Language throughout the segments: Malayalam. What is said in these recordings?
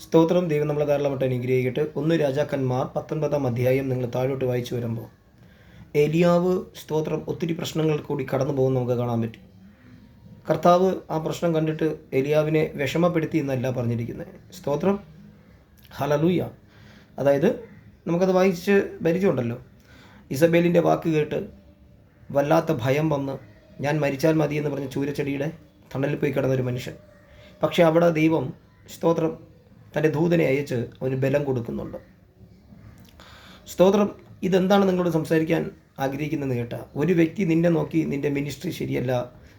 സ്തോത്രം. ദൈവം നമ്മളെ ധാരാളമായിട്ട് അനുഗ്രഹിക്കട്ടെ. ഒന്ന് രാജാക്കന്മാർ പത്തൊൻപതാം അധ്യായം നിങ്ങൾ താഴോട്ട് വായിച്ചു വരുമ്പോൾ. എലിയാവ് സ്തോത്രം ഒത്തിരി പ്രശ്നങ്ങൾ കൂടി കടന്നു പോകുന്ന നമുക്ക് കാണാൻ പറ്റും. കർത്താവ് ആ പ്രശ്നം കണ്ടിട്ട് എലിയാവിനെ വിഷമപ്പെടുത്തി എന്നല്ല പറഞ്ഞിരിക്കുന്നത്. സ്തോത്രം. ഹലലൂയ അതായത് നമുക്കത് വായിച്ച് ഭരിച്ചുണ്ടല്ലോ. ഇസബേലിന്റെ വാക്ക് കേട്ട് വല്ലാത്ത ഭയം വന്ന് ഞാൻ മരിച്ചാൽ മതി എന്ന് പറഞ്ഞ ചൂരച്ചെടിയുടെ തണലിൽ പോയി കിടന്നൊരു മനുഷ്യൻ. പക്ഷേ അവിടെ ദൈവം സ്തോത്രം തന്റെ ദൂതനെ അയച്ച് അവന് ബലം കൊടുക്കുന്നുണ്ട്. സ്തോത്രം ഇതെന്താണ് നിങ്ങളോട് സംസാരിക്കാൻ ആഗ്രഹിക്കുന്നത് കേട്ടാ? ഒരു വ്യക്തി നിന്നെ നോക്കി നിന്റെ മിനിസ്ട്രി ശരിയല്ല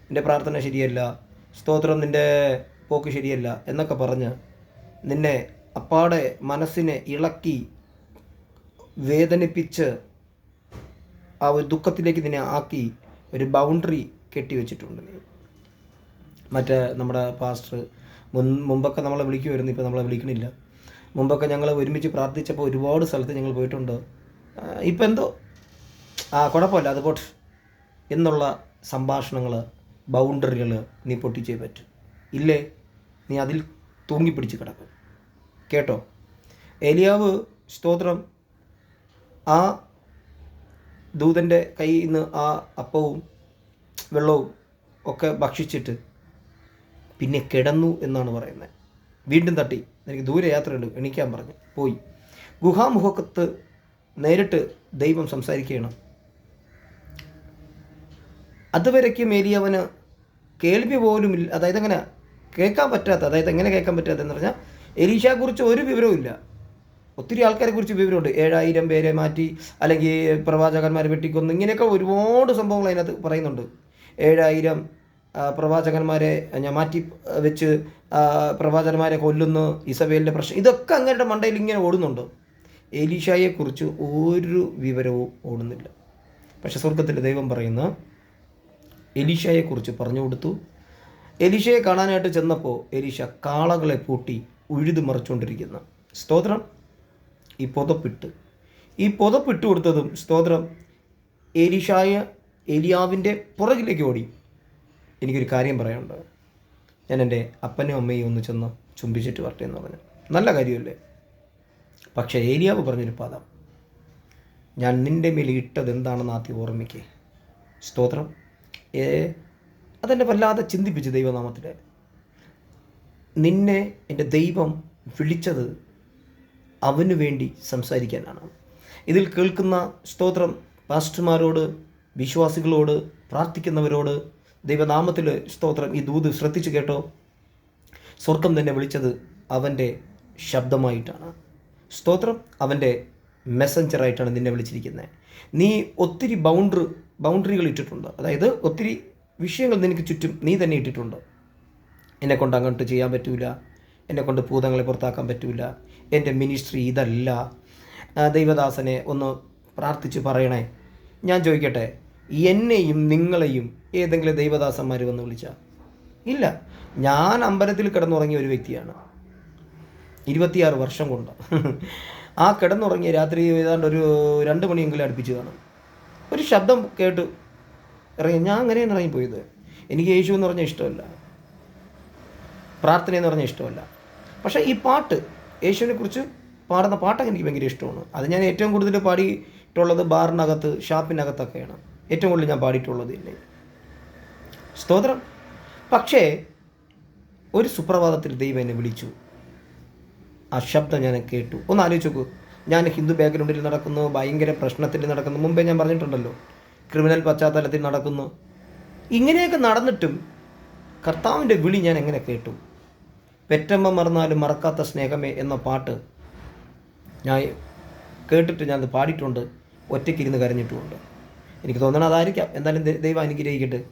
നിന്റെ പ്രാർത്ഥന ശരിയല്ല സ്തോത്രം നിന്റെ പോക്ക് ശരിയല്ല എന്നൊക്കെ പറഞ്ഞ് നിന്നെ അപ്പാടെ മനസ്സിനെ ഇളക്കി വേദനിപ്പിച്ച് ആ ഒരു ദുഃഖത്തിലേക്ക് നിന്നെ ആക്കി ഒരു ബൗണ്ടറി കെട്ടിവെച്ചിട്ടുണ്ട്. മറ്റേ നമ്മുടെ പാസ്റ്റർ മുൻ മുമ്പൊക്കെ നമ്മളെ വിളിക്കുമായിരുന്നു ഇപ്പോൾ നമ്മളെ വിളിക്കണില്ല. മുമ്പൊക്കെ ഞങ്ങൾ ഒരുമിച്ച് പ്രാർത്ഥിച്ചപ്പോൾ ഒരുപാട് സ്ഥലത്ത് ഞങ്ങൾ പോയിട്ടുണ്ട്. ഇപ്പം എന്തോ ആ കുഴപ്പമില്ല അത് പോട്ട് എന്നുള്ള സംഭാഷണങ്ങൾ ബൗണ്ടറികൾ നീ പൊട്ടിച്ചേ പറ്റും. ഇല്ലേ? നീ അതിൽ തൂങ്ങിപ്പിടിച്ച് കിടക്കും. കേട്ടോ? എലിയാവ് സ്തോത്രം ആ ദൂതന്റെ കയ്യിൽ നിന്ന് ആ അപ്പവും വെള്ളവും ഒക്കെ ഭക്ഷിച്ചിട്ട് പിന്നെ കിടന്നു എന്നാണ് പറയുന്നത്. വീണ്ടും തട്ടി. എനിക്ക് ദൂരെ യാത്രയുണ്ട്. എണീക്കാൻ പറഞ്ഞു. പോയി. ഗുഹാമുഖത്ത് നേരിട്ട് ദൈവം സംസാരിക്കണം അതുവരയ്ക്കും ഏരിയവന് കേൾവി പോലും ഇല്ല. അതായത് എങ്ങനെ കേൾക്കാൻ പറ്റാത്ത അതായത് എങ്ങനെ കേൾക്കാൻ പറ്റാത്ത എന്ന് പറഞ്ഞാൽ എലീഷയെക്കുറിച്ച് ഒരു വിവരവും ഇല്ല. ഒത്തിരി ആൾക്കാരെ കുറിച്ച് വിവരമുണ്ട്. ഏഴായിരം പേരെ മാറ്റി അല്ലെങ്കിൽ പ്രവാചകന്മാരെ വെട്ടിക്കൊന്നു ഇങ്ങനെയൊക്കെ ഒരുപാട് സംഭവങ്ങൾ അതിനകത്ത് പറയുന്നുണ്ട്. ഏഴായിരം പ്രവാചകന്മാരെ ഞാൻ മാറ്റി വെച്ച് പ്രവാചകന്മാരെ കൊല്ലുന്നു ഇസബേലിന്റെ പ്രശ്നം ഇതൊക്കെ അങ്ങനെ മണ്ടയിൽ ഇങ്ങനെ ഓടുന്നുണ്ട്. ഏലീഷായെക്കുറിച്ച് ഒരു വിവരവും ഓടുന്നില്ല. പക്ഷെ സ്വർഗത്തിന്റെ ദൈവം പറയുന്ന എലീഷയെക്കുറിച്ച് പറഞ്ഞു കൊടുത്തു. എലീഷയെ കാണാനായിട്ട് ചെന്നപ്പോൾ എലീഷ കാളകളെ പൂട്ടി ഉഴുതു മറിച്ചുകൊണ്ടിരിക്കുന്ന. സ്തോത്രം. ഈ പുതപ്പിട്ട്. ഈ പുതപ്പിട്ട് കൊടുത്തതും സ്തോത്രം. എലീഷായ എലിയാവിന്റെ പുറകിലേക്ക് ഓടി. എനിക്കൊരു കാര്യം പറയാനുണ്ട്. ഞാൻ എന്റെ അപ്പനും അമ്മയും ഒന്ന് ചെന്ന് ചുംബിച്ചിട്ട് വരട്ടെ എന്ന് പറഞ്ഞു. നല്ല കാര്യമല്ലേ? പക്ഷേ ഏലിയാവ് പറഞ്ഞൊരു പദം ഞാൻ നിന്റെ മേൽ ഇട്ടത് എന്താണെന്ന് ആദ്യം ഓർമ്മിക്കേ. സ്തോത്രം. ഏ അതെന്നെ വല്ലാതെ ചിന്തിപ്പിച്ചു ദൈവനാമത്തിൽ നിന്നെ എന്റെ ദൈവം വിളിച്ചത് അവനു വേണ്ടി സംസാരിക്കാനാണ്. ഇതിൽ കേൾക്കുന്ന സ്തോത്രം പാസ്റ്റർമാരോട് വിശ്വാസികളോട് പ്രാർത്ഥിക്കുന്നവരോട് ദൈവനാമത്തിൽ സ്തോത്രം. ഈ ദൂത് ശ്രദ്ധിച്ചു കേട്ടോ. സ്വർഗം തന്നെ വിളിച്ചത് അവന്റെ ശബ്ദമായിട്ടാണ്. സ്തോത്രം അവന്റെ മെസ്സഞ്ചറായിട്ടാണ് നിന്നെ വിളിച്ചിരിക്കുന്നത് നീ ഒത്തിരി ബൗണ്ടറി ബൗണ്ടറികൾ ഇട്ടിട്ടുണ്ട്. അതായത് ഒത്തിരി വിഷയങ്ങൾ നിനക്ക് ചുറ്റും നീ തന്നെ ഇട്ടിട്ടുണ്ട്. എന്നെ കൊണ്ട് അങ്ങോട്ട് ചെയ്യാൻ പറ്റൂല. എന്നെ കൊണ്ട് ഭൂതങ്ങളെ പുറത്താക്കാൻ പറ്റൂല. എന്റെ മിനിസ്ട്രി ഇതല്ല. ദൈവദാസനെ ഒന്ന് പ്രാർത്ഥിച്ച് പറയണേ. ഞാൻ ചോദിക്കട്ടെ എന്നെയും നിങ്ങളെയും ഏതെങ്കിലും ദൈവദാസന്മാർ വന്ന് വിളിച്ചാൽ ഇല്ല. ഞാൻ അമ്പലത്തിൽ കിടന്നുറങ്ങിയ ഒരു വ്യക്തിയാണ്. ഇരുപത്തിയാറ് വർഷം കൊണ്ട്. ആ കിടന്നുറങ്ങിയ രാത്രി ഏതാണ്ട് ഒരു രണ്ട് മണിയെങ്കിലും അടുപ്പിച്ച് കാണും ഒരു ശബ്ദം കേട്ട് ഇറങ്ങി ഞാൻ അങ്ങനെയാണ് ഇറങ്ങിപ്പോയത്? എനിക്ക് യേശു എന്ന് പറഞ്ഞാൽ ഇഷ്ടമല്ല. പ്രാർത്ഥന എന്ന് പറഞ്ഞാൽ ഇഷ്ടമല്ല. പക്ഷേ ഈ പാട്ട് യേശുവിനെ കുറിച്ച് പാടുന്ന പാട്ടൊക്കെ എനിക്ക് ഭയങ്കര ഇഷ്ടമാണ്. അത് ഞാൻ ഏറ്റവും കൂടുതൽ പാടിയിട്ടുള്ളത് ബാറിനകത്ത് ഷാപ്പിനകത്തൊക്കെയാണ്. ഏറ്റവും കൂടുതൽ ഞാൻ പാടിയിട്ടുള്ളത് ഇല്ലേ? സ്തോത്രം. പക്ഷേ ഒരു സുപ്രഭാതത്തിൽ ദൈവം എന്നെ വിളിച്ചു. ആ ശബ്ദം ഞാൻ കേട്ടു. ഒന്ന് ആലോചിച്ച് നോക്കൂ. ഞാൻ ഹിന്ദു ബാക്ക്ഗ്രൗണ്ടിൽ നടക്കുന്നു ഭയങ്കര പ്രശ്നത്തിൽ നടക്കുന്നു. മുമ്പേ ഞാൻ പറഞ്ഞിട്ടുണ്ടല്ലോ ക്രിമിനൽ പശ്ചാത്തലത്തിൽ നടക്കുന്നു. ഇങ്ങനെയൊക്കെ നടന്നിട്ടും കർത്താവിന്റെ വിളി ഞാൻ എങ്ങനെ കേട്ടു? പെറ്റമ്മ മറന്നാലും മറക്കാത്ത സ്നേഹമേ എന്ന പാട്ട് ഞാൻ കേട്ടിട്ട് ഞാനത് പാടിയിട്ടുണ്ട് ഒറ്റയ്ക്കിരുന്ന് കരഞ്ഞിട്ടുമുണ്ട്. എനിക്ക് തോന്നണം അതായിരിക്കാം. എന്തായാലും ദൈവം അനുഗ്രഹിക്കട്ടെ.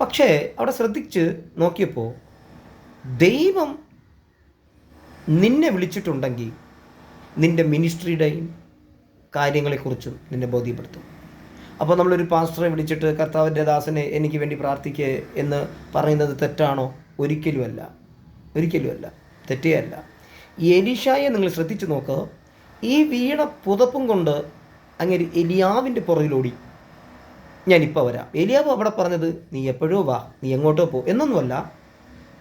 പക്ഷേ അവിടെ ശ്രദ്ധിച്ച് നോക്കിയപ്പോൾ ദൈവം നിന്നെ വിളിച്ചിട്ടുണ്ടെങ്കിൽ നിന്റെ മിനിസ്ട്രിയുടെയും കാര്യങ്ങളെക്കുറിച്ചും നിന്നെ ബോധ്യപ്പെടുത്തും. അപ്പോൾ നമ്മളൊരു പാസ്റ്ററെ വിളിച്ചിട്ട് കർത്താവിന്റെ ദാസനെ എനിക്ക് വേണ്ടി പ്രാർത്ഥിക്കുക എന്ന് പറയുന്നത് തെറ്റാണോ? ഒരിക്കലുമല്ല. ഒരിക്കലുമല്ല. തെറ്റേ അല്ല. എലിഷായെ നിങ്ങൾ ശ്രദ്ധിച്ചു നോക്കുക ഈ വീണ പുതപ്പും കൊണ്ട് അങ്ങനെ എലിയാവിന്റെ പുറകിലോടി ഞാനിപ്പോൾ വരാം. എലിയാവ് അവിടെ പറഞ്ഞത് നീ എപ്പോഴോ വാ നീ എങ്ങോട്ടോ പോ. എന്നൊന്നുമല്ല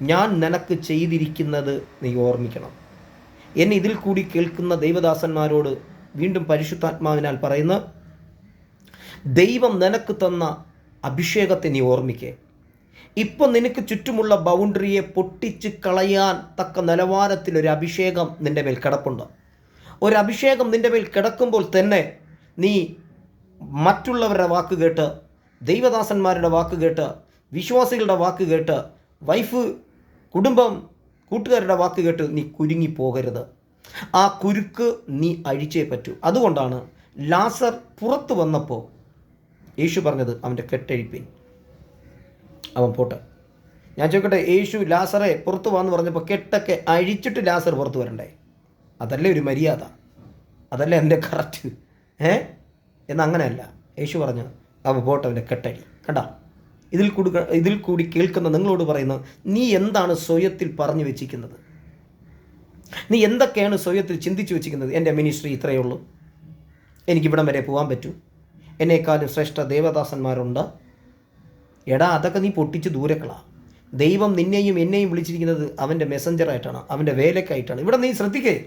ഞാൻ നിനക്ക് ചെയ്തിരിക്കുന്നത് നീ ഓർമ്മിക്കണം. എന്നെ ഇതിൽ കൂടി കേൾക്കുന്ന ദൈവദാസന്മാരോട് വീണ്ടും പരിശുദ്ധാത്മാവിനാൽ പറയുന്ന ദൈവം നിനക്ക് തന്ന അഭിഷേകത്തെ നീ ഓർമ്മിക്കേ. ഇപ്പം നിനക്ക് ചുറ്റുമുള്ള ബൗണ്ടറിയെ പൊട്ടിച്ച് കളയാൻ തക്ക നിലവാരത്തിൽ ഒരു അഭിഷേകം നിന്റെ മേൽ കിടപ്പുണ്ട്. ഒരു അഭിഷേകം നിന്റെ മേൽ കിടക്കുമ്പോൾ തന്നെ നീ മറ്റുള്ളവരുടെ വാക്ക് കേട്ട് ദൈവദാസന്മാരുടെ വാക്ക് കേട്ട് വിശ്വാസികളുടെ വാക്ക് കേട്ട് വൈഫ് കുടുംബം കൂട്ടുകാരുടെ വാക്ക് കേട്ട് നീ കുരുങ്ങി പോകരുത് ആ കുരുക്ക് നീ അഴിച്ചേ പറ്റൂ. അതുകൊണ്ടാണ് ലാസർ പുറത്തു വന്നപ്പോൾ യേശു പറഞ്ഞത് അവന്റെ കെട്ടഴിപ്പിൻ. അവൻ പോട്ടെ. ഞാൻ ചോദിക്കട്ടെ യേശു ലാസറെ പുറത്തു വാന്ന് പറഞ്ഞപ്പോൾ കെട്ടൊക്കെ അഴിച്ചിട്ട് ലാസർ പുറത്തു വരണ്ടേ? അതല്ലേ ഒരു മര്യാദ? അതല്ലേ എന്റെ കറക്റ്റ് ഏ? എന്നങ്ങനെയല്ല യേശു പറഞ്ഞു അവ പോട്ടവന്റെ കെട്ടടി. കെട്ടഴി ഇതിൽ കൂടി ഇതിൽ കൂടി കേൾക്കുന്ന നിങ്ങളോട് പറയുന്നത് നീ എന്താണ് സ്വയത്തിൽ പറഞ്ഞു വെച്ചിരിക്കുന്നത്? നീ എന്തൊക്കെയാണ് സ്വയത്തിൽ ചിന്തിച്ചു വെച്ചിരിക്കുന്നത്? എന്റെ മിനിസ്ട്രി ഇത്രയേ ഉള്ളൂ. എനിക്കിവിടം വരെ പോകാൻ പറ്റൂ. എന്നേക്കാളും ശ്രേഷ്ഠ ദേവദാസന്മാരുണ്ട്. എടാ അതൊക്കെ നീ പൊട്ടിച്ച് ദൂരക്കളാ. ദൈവം നിന്നെയും എന്നെയും വിളിച്ചിരിക്കുന്നത് അവന്റെ മെസ്സഞ്ചറായിട്ടാണ് അവന്റെ വേലക്കായിട്ടാണ് ഇവിടെ നീ ശ്രദ്ധിക്കേ.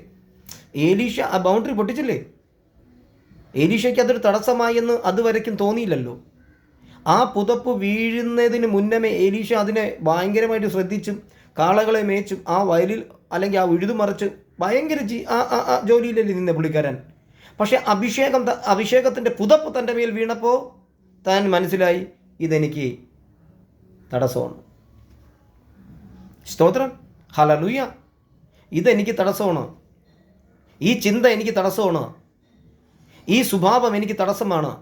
ഏലീഷ ആ ബൗണ്ടറി പൊട്ടിച്ചില്ലേ? ഏലീഷയ്ക്ക് അതൊരു തടസ്സമായെന്ന് അതുവരയ്ക്കും തോന്നിയില്ലല്ലോ. ആ പുതപ്പ് വീഴുന്നതിന് മുന്നമേ എലീഷ അതിനെ ഭയങ്കരമായിട്ട് ശ്രദ്ധിച്ചും കാളകളെ മേച്ചും ആ വയലിൽ അല്ലെങ്കിൽ ആ ഉഴുതു മറിച്ച് ഭയങ്കര ജി ആ ആ ജോലിയിലല്ലേ നിന്ന് പുള്ളിക്കാരൻ. പക്ഷേ അഭിഷേകം അഭിഷേകത്തിന്റെ പുതപ്പ് തന്റെ മേൽ വീണപ്പോൾ താൻ മനസ്സിലായി ഇതെനിക്ക് തടസ്സമാണ്. സ്തോത്രം. ഹലലുയ ഇതെനിക്ക് തടസ്സമാണ്. ഈ ചിന്ത എനിക്ക് തടസ്സമാണ്. ഈ സ്വഭാവം എനിക്ക് തടസ്സമാണ്.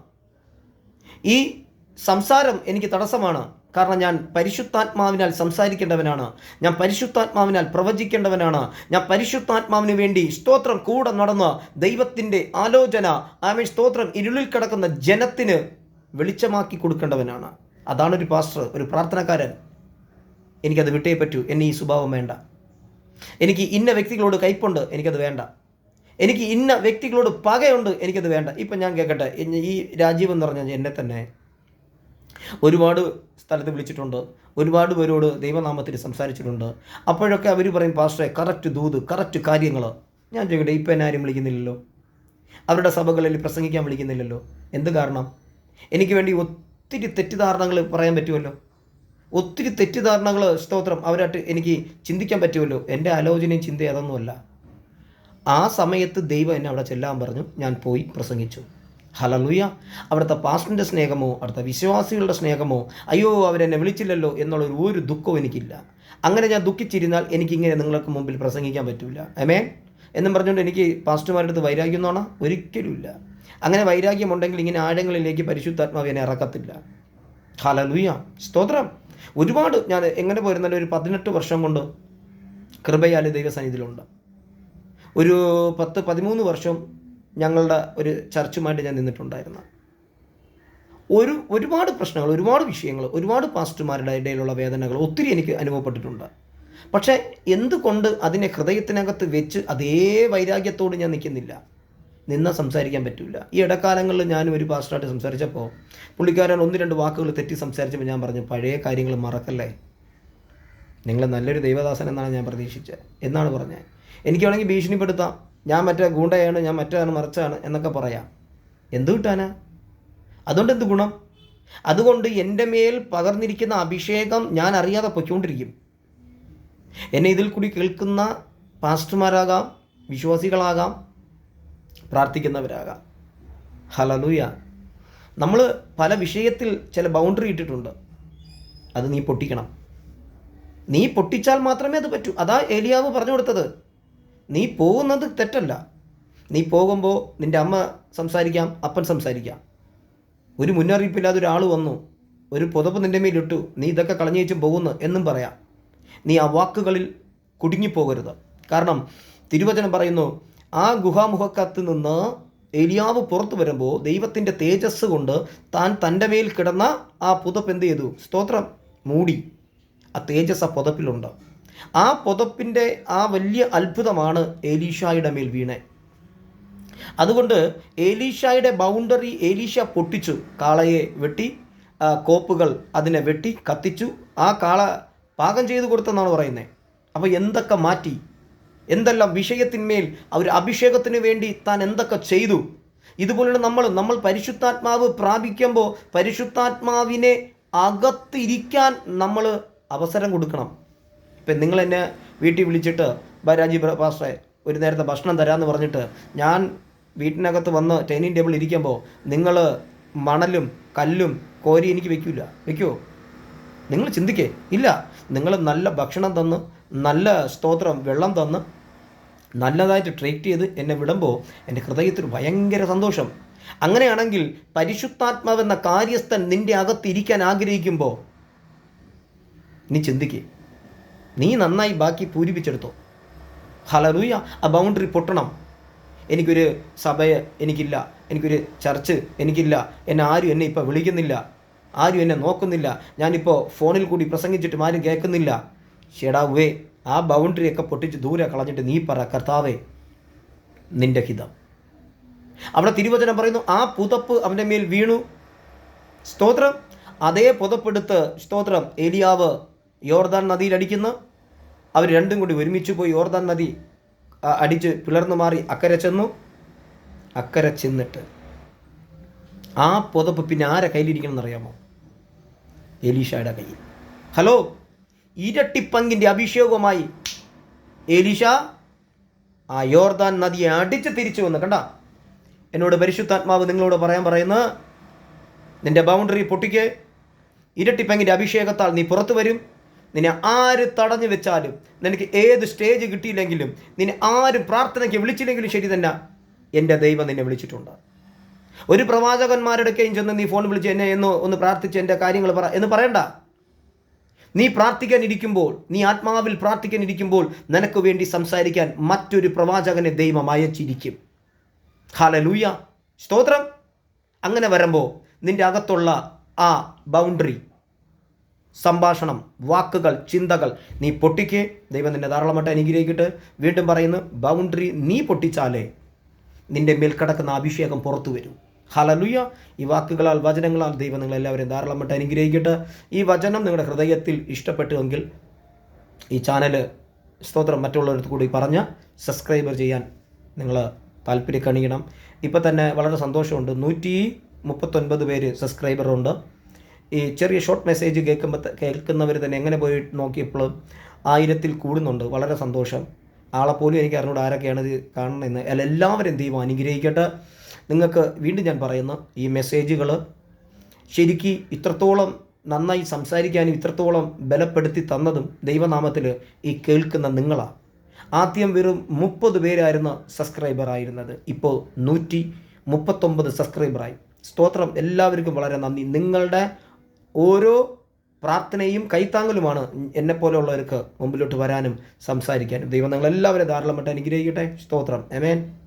ഈ സംസാരം എനിക്ക് തടസ്സമാണ്. കാരണം ഞാൻ പരിശുദ്ധാത്മാവിനാൽ സംസാരിക്കേണ്ടവനാണ്. ഞാൻ പരിശുദ്ധാത്മാവിനാൽ പ്രവചിക്കേണ്ടവനാണ്. ഞാൻ പരിശുദ്ധാത്മാവിന് വേണ്ടി സ്തോത്രം കൂടെ നടന്ന് ദൈവത്തിന്റെ ആലോചന ആമേ സ്തോത്രം ഇരുളിൽ കിടക്കുന്ന ജനത്തിന് വെളിച്ചമാക്കി കൊടുക്കേണ്ടവനാണ്. അതാണ് ഒരു പാസ്റ്റർ ഒരു പ്രാർത്ഥനക്കാരൻ. എനിക്കത് വിട്ടേ പറ്റൂ. എന്നെ ഈ സ്വഭാവം വേണ്ട. എനിക്ക് ഇന്ന വ്യക്തികളോട് കയ്പുണ്ട് എനിക്കത് വേണ്ട. എനിക്ക് ഇന്ന വ്യക്തികളോട് പകയുണ്ട് എനിക്കത് വേണ്ട. ഇപ്പം ഞാൻ കേൾക്കട്ടെ ഈ രാജീവ് എന്ന് പറഞ്ഞാൽ എന്നെ തന്നെ ഒരുപാട് സ്ഥലത്ത് വിളിച്ചിട്ടുണ്ട് ഒരുപാട് പേരോട് ദൈവനാമത്തിൽ സംസാരിച്ചിട്ടുണ്ട്. അപ്പോഴൊക്കെ അവർ പറയും പാസ്റ്ററെ കറക്റ്റ് ദൂത് കറക്റ്റ് കാര്യങ്ങൾ ഞാൻ ചോദിക്കട്ടെ ഇപ്പം എന്നെ ആരും വിളിക്കുന്നില്ലല്ലോ? അവരുടെ സഭകളിൽ പ്രസംഗിക്കാൻ വിളിക്കുന്നില്ലല്ലോ? എന്ത് കാരണം? എനിക്ക് വേണ്ടി ഒത്തിരി തെറ്റിദ്ധാരണകൾ പറയാൻ പറ്റുമല്ലോ? ഒത്തിരി തെറ്റിദ്ധാരണകൾ സ്തോത്രം അവരായിട്ട് എനിക്ക് ചിന്തിക്കാൻ പറ്റുമല്ലോ? എന്റെ ആലോചനയും ചിന്തയും അതൊന്നുമല്ല. ആ സമയത്ത് ദൈവം എന്നെ അവിടെ ചെല്ലാൻ പറഞ്ഞു. ഞാൻ പോയി പ്രസംഗിച്ചു. ഹലലുയ അവിടുത്തെ പാസ്റ്ററിന്റെ സ്നേഹമോ അവിടുത്തെ വിശ്വാസികളുടെ സ്നേഹമോ അയ്യോ അവരെന്നെ വിളിച്ചില്ലല്ലോ എന്നുള്ള ഒരു ദുഃഖവും എനിക്കില്ല. അങ്ങനെ ഞാൻ ദുഃഖിച്ചിരുന്നാൽ എനിക്കിങ്ങനെ നിങ്ങൾക്ക് മുമ്പിൽ പ്രസംഗിക്കാൻ പറ്റില്ല അമേ എന്നും പറഞ്ഞുകൊണ്ട് എനിക്ക് പാസ്റ്റർമാരുടെ അടുത്ത് വൈരാഗ്യം എന്ന് പറഞ്ഞാൽ ഒരിക്കലുമില്ല അങ്ങനെ വൈരാഗ്യമുണ്ടെങ്കിൽ ഇങ്ങനെ ആഴങ്ങളിലേക്ക് പരിശുദ്ധാത്മാവ് എന്നെ ഇറക്കത്തില്ല. ഹലലുയ സ്തോത്രം. ഒരുപാട് ഞാൻ എങ്ങനെ പോയിരുന്നാലും ഒരു പതിനെട്ട് വർഷം കൊണ്ട് കൃപയാലി ദൈവസന്നിധിയിലുണ്ട്. ഒരു പത്ത് പതിമൂന്ന് വർഷം ഞങ്ങളുടെ ഒരു ചർച്ചുമായിട്ട് ഞാൻ നിന്നിട്ടുണ്ടായിരുന്നു. ഒരു ഒരുപാട് പ്രശ്നങ്ങൾ ഒരുപാട് വിഷയങ്ങൾ ഒരുപാട് പാസ്റ്റർമാരുടെ ഇടയിലുള്ള വേദനകൾ ഒത്തിരി എനിക്ക് അനുഭവപ്പെട്ടിട്ടുണ്ട്. പക്ഷേ എന്തുകൊണ്ട് അതിനെ ഹൃദയത്തിനകത്ത് വെച്ച് അതേ വൈരാഗ്യത്തോട് ഞാൻ നിൽക്കുന്നില്ല? നിന്ന സംസാരിക്കാൻ പറ്റില്ല ഈ ഇടക്കാലങ്ങളിൽ ഞാനും ഒരു പാസ്റ്ററായിട്ട് സംസാരിച്ചപ്പോൾ പുള്ളിക്കാരൻ ഒന്ന് രണ്ട് വാക്കുകൾ തെറ്റി സംസാരിച്ചപ്പോൾ ഞാൻ പറഞ്ഞു പഴയ കാര്യങ്ങൾ മറക്കല്ലേ? നിങ്ങൾ നല്ലൊരു ദൈവദാസൻ എന്നാണ് ഞാൻ പ്രതീക്ഷിച്ചത് എന്നാണ് പറഞ്ഞത്. എനിക്ക് വേണമെങ്കിൽ ഭീഷണിപ്പെടുത്താം. ഞാൻ മറ്റേ ഗൂണ്ടയാണ് ഞാൻ മറ്റാണ് മറിച്ചാണ് എന്നൊക്കെ പറയാം. എന്ത് കിട്ടാനാ? അതുകൊണ്ട് എന്ത് ഗുണം? അതുകൊണ്ട് എന്റെ മേൽ പകർന്നിരിക്കുന്ന അഭിഷേകം ഞാൻ അറിയാതെ പൊയ്ക്കൊണ്ടിരിക്കും. എന്നെ ഇതിൽ കൂടി കേൾക്കുന്ന പാസ്റ്റർമാരാകാം വിശ്വാസികളാകാം പ്രാർത്ഥിക്കുന്നവരാകാം. ഹലലൂയ നമ്മൾ പല വിഷയത്തിൽ ചില ബൗണ്ടറി ഇട്ടിട്ടുണ്ട്. അത് നീ പൊട്ടിക്കണം. നീ പൊട്ടിച്ചാൽ മാത്രമേ അത് പറ്റൂ. അതാ ഏലിയാവ് പറഞ്ഞു കൊടുത്തത്. നീ പോകുന്നത് തെറ്റല്ല. നീ പോകുമ്പോൾ നിന്റെ അമ്മ സംസാരിക്കാം അപ്പൻ സംസാരിക്കാം. ഒരു മുന്നറിയിപ്പില്ലാതെ ഒരാൾ വന്നു. ഒരു പുതപ്പ് നിന്റെ മേലിട്ടു. നീ ഇതൊക്കെ കളഞ്ഞു പോകുന്നു എന്നും പറയാം. നീ ആ വാക്കുകളിൽ കുടുങ്ങിപ്പോകരുത്. കാരണം തിരുവചനം പറയുന്നു ആ ഗുഹാമുഖക്കത്ത് നിന്ന് എലിയാവ് പുറത്തു വരുമ്പോൾ ദൈവത്തിന്റെ തേജസ് കൊണ്ട് താൻ തന്റെ മേൽ കിടന്ന ആ പുതപ്പ് എന്ത് ചെയ്തു? സ്തോത്രം മൂടി. ആ തേജസ് ആ പുതപ്പിലുണ്ട്. ആ പുതപ്പിന്റെ ആ വലിയ അത്ഭുതമാണ് ഏലീഷായുടെ മേൽ വീണേ. അതുകൊണ്ട് ഏലീഷായുടെ ബൗണ്ടറി ഏലീഷ പൊട്ടിച്ചു കാളയെ വെട്ടി കോപ്പുകൾ അതിനെ വെട്ടി കത്തിച്ചു ആ കാള പാകം ചെയ്തു കൊടുത്തെന്നാണ് പറയുന്നത് അപ്പോൾ എന്തൊക്കെ മാറ്റി? എന്തെല്ലാം വിഷയത്തിന്മേൽ അവർ അഭിഷേകത്തിന് വേണ്ടി താൻ എന്തൊക്കെ ചെയ്തു? ഇതുപോലെ നമ്മൾ നമ്മൾ പരിശുദ്ധാത്മാവ് പ്രാപിക്കുമ്പോൾ പരിശുദ്ധാത്മാവിനെ അകത്തിരിക്കാൻ നമ്മൾ അവസരം കൊടുക്കണം. ഇപ്പം നിങ്ങൾ എന്നെ വീട്ടിൽ വിളിച്ചിട്ട് ബാരാജി പാസ്റ്ററെ ഒരു നേരത്തെ ഭക്ഷണം തരാമെന്ന് പറഞ്ഞിട്ട് ഞാൻ വീട്ടിനകത്ത് വന്ന് ഡൈനിങ് ടേബിളിൽ ഇരിക്കുമ്പോൾ നിങ്ങൾ മണലും കല്ലും കോരി എനിക്ക് വെക്കില്ല വെക്കുമോ നിങ്ങൾ ചിന്തിക്കേ. ഇല്ല. നിങ്ങൾ നല്ല ഭക്ഷണം തന്ന് നല്ല സ്തോത്രം വെള്ളം തന്ന് നല്ലതായിട്ട് ട്രീറ്റ് ചെയ്ത് എന്നെ വിടുമ്പോൾ എന്റെ ഹൃദയത്തിൽ ഭയങ്കര സന്തോഷം. അങ്ങനെയാണെങ്കിൽ പരിശുദ്ധാത്മാവെന്ന കാര്യസ്ഥൻ നിന്റെ അകത്തിരിക്കാൻ ആഗ്രഹിക്കുമ്പോൾ നീ ചിന്തിക്കേ. നീ നന്നായി ബാക്കി പൂരിപ്പിച്ചെടുത്തോ. ഹലറൂയ ആ ബൗണ്ടറി പൊട്ടണം. എനിക്കൊരു സഭയെ എനിക്കില്ല എനിക്കൊരു ചർച്ച് എനിക്കില്ല എന്നെ ആരും എന്നെ ഇപ്പോൾ വിളിക്കുന്നില്ല ആരും എന്നെ നോക്കുന്നില്ല ഞാനിപ്പോൾ ഫോണിൽ കൂടി പ്രസംഗിച്ചിട്ടും ആരും കേൾക്കുന്നില്ല. ഷെടാവേ ആ ബൗണ്ടറി ഒക്കെ പൊട്ടിച്ച് ദൂരെ കളഞ്ഞിട്ട് നീ പറ കർത്താവേ നിന്റെ ഹിതം. അവിടെ തിരുവചനം പറയുന്നു ആ പുതപ്പ് അവന്റെ മേൽ വീണു. സ്തോത്രം. അതേ പുതപ്പെടുത്ത് സ്തോത്രം. ഏലിയാവ് യോർദാൻ നദിയിൽ അടിക്കുന്നു. അവർ രണ്ടും കൂടി ഒരുമിച്ച് പോയി യോർദാൻ നദി അടിച്ച് പിളർന്നു മാറി അക്കരെ ചെന്നു. അക്കരെ ചെന്നിട്ട് ആ പുതപ്പ് പിന്നെ ആരെ കയ്യിലിരിക്കണം എന്നറിയാമോ? എലീഷയുടെ കയ്യിൽ. ഹലോ ഇരട്ടിപ്പങ്കിന്റെ അഭിഷേകവുമായി എലീഷ ആ യോർദാൻ നദിയെ അടിച്ച് തിരിച്ചു വന്നു. കണ്ട? എന്നോട് പരിശുദ്ധാത്മാവ് നിങ്ങളോട് പറയാൻ പറയുന്നത് നിന്റെ ബൗണ്ടറി പൊട്ടിക്ക്. ഇരട്ടിപ്പങ്കിന്റെ അഭിഷേകത്താൽ നീ പുറത്തു വരും. നിന്നെ ആര് തടഞ്ഞു വെച്ചാലും നിനക്ക് ഏത് സ്റ്റേജ് കിട്ടിയില്ലെങ്കിലും നിന്നെ ആരും പ്രാർത്ഥനയ്ക്ക് വിളിച്ചില്ലെങ്കിലും ശരി തന്നെ എന്റെ ദൈവം നിന്നെ വിളിച്ചിട്ടുണ്ട്. ഒരു പ്രവാചകന്മാരുടെ കയ്യും ചെന്ന് നീ ഫോൺ വിളിച്ച് എന്നെ എന്ന് ഒന്ന് പ്രാർത്ഥിച്ച് എന്റെ കാര്യങ്ങൾ പറ എന്ന് പറയണ്ട. നീ പ്രാർത്ഥിക്കാൻ ഇരിക്കുമ്പോൾ നീ ആത്മാവിൽ പ്രാർത്ഥിക്കാൻ ഇരിക്കുമ്പോൾ നിനക്ക് വേണ്ടി സംസാരിക്കാൻ മറ്റൊരു പ്രവാചകനെ ദൈവം അയച്ചിരിക്കും. ഹാലലൂയ സ്തോത്രം. അങ്ങനെ വരുമ്പോൾ നിന്റെ അകത്തുള്ള ആ ബൗണ്ടറി സംഭാഷണം വാക്കുകൾ ചിന്തകൾ നീ പൊട്ടിക്ക്. ദൈവം നിന്നെ ധാരാളമായിട്ട് അനുഗ്രഹിക്കട്ടെ. വീണ്ടും പറയുന്നു ബൗണ്ടറി നീ പൊട്ടിച്ചാലേ നിന്റെ മേൽ കിടക്കുന്ന അഭിഷേകം പുറത്തു വരും. ഹലലുയ ഈ വാക്കുകളാൽ വചനങ്ങളാൽ ദൈവം നിങ്ങളെല്ലാവരെയും ധാരാളമായിട്ട് അനുഗ്രഹിക്കട്ടെ. ഈ വചനം നിങ്ങളുടെ ഹൃദയത്തിൽ ഇഷ്ടപ്പെട്ടുവെങ്കിൽ ഈ ചാനൽ സ്തോത്രം മറ്റുള്ളവർക്ക് കൂടി പറഞ്ഞ് സബ്സ്ക്രൈബർ ചെയ്യാൻ നിങ്ങൾ താല്പര്യം കണിയണം ഇപ്പം തന്നെ വളരെ സന്തോഷമുണ്ട്. നൂറ്റി മുപ്പത്തൊൻപത് പേര് സബ്സ്ക്രൈബറുണ്ട്. ഈ ചെറിയ ഷോർട്ട് മെസ്സേജ് കേൾക്കുമ്പോൾ കേൾക്കുന്നവർ തന്നെ എങ്ങനെ പോയി നോക്കിയപ്പോൾ ആയിരത്തിൽ കൂടുന്നുണ്ട്. വളരെ സന്തോഷം. ആളെപ്പോലും എനിക്ക് അറിഞ്ഞൂടെ ആരൊക്കെയാണ് ഇത് കാണണമെന്ന് അല്ല എല്ലാവരും ദൈവം അനുഗ്രഹിക്കട്ടെ. നിങ്ങൾക്ക് വീണ്ടും ഞാൻ പറയുന്നു ഈ മെസ്സേജുകൾ ശരിക്കും ഇത്രത്തോളം നന്നായി സംസാരിക്കാനും ഇത്രത്തോളം ബലപ്പെടുത്തി തന്നതും ദൈവനാമത്തിൽ ഈ കേൾക്കുന്ന നിങ്ങളാണ് ആദ്യം വെറും മുപ്പത് പേരായിരുന്ന സബ്സ്ക്രൈബർ ആയിരുന്നത്. ഇപ്പോൾ നൂറ്റി മുപ്പത്തൊമ്പത് സബ്സ്ക്രൈബറായി സ്തോത്രം. എല്ലാവർക്കും വളരെ നന്ദി. നിങ്ങളുടെ ഓരോ പ്രാർത്ഥനയും കൈത്താങ്ങലുമാണ് എന്നെപ്പോലെയുള്ളവർക്ക് മുമ്പിലോട്ട് വരാനും സംസാരിക്കാനും. ദൈവം നിങ്ങളെല്ലാവരും ധാരാളമായിട്ട് അനുഗ്രഹിക്കട്ടെ. സ്തോത്രം. എമേൻ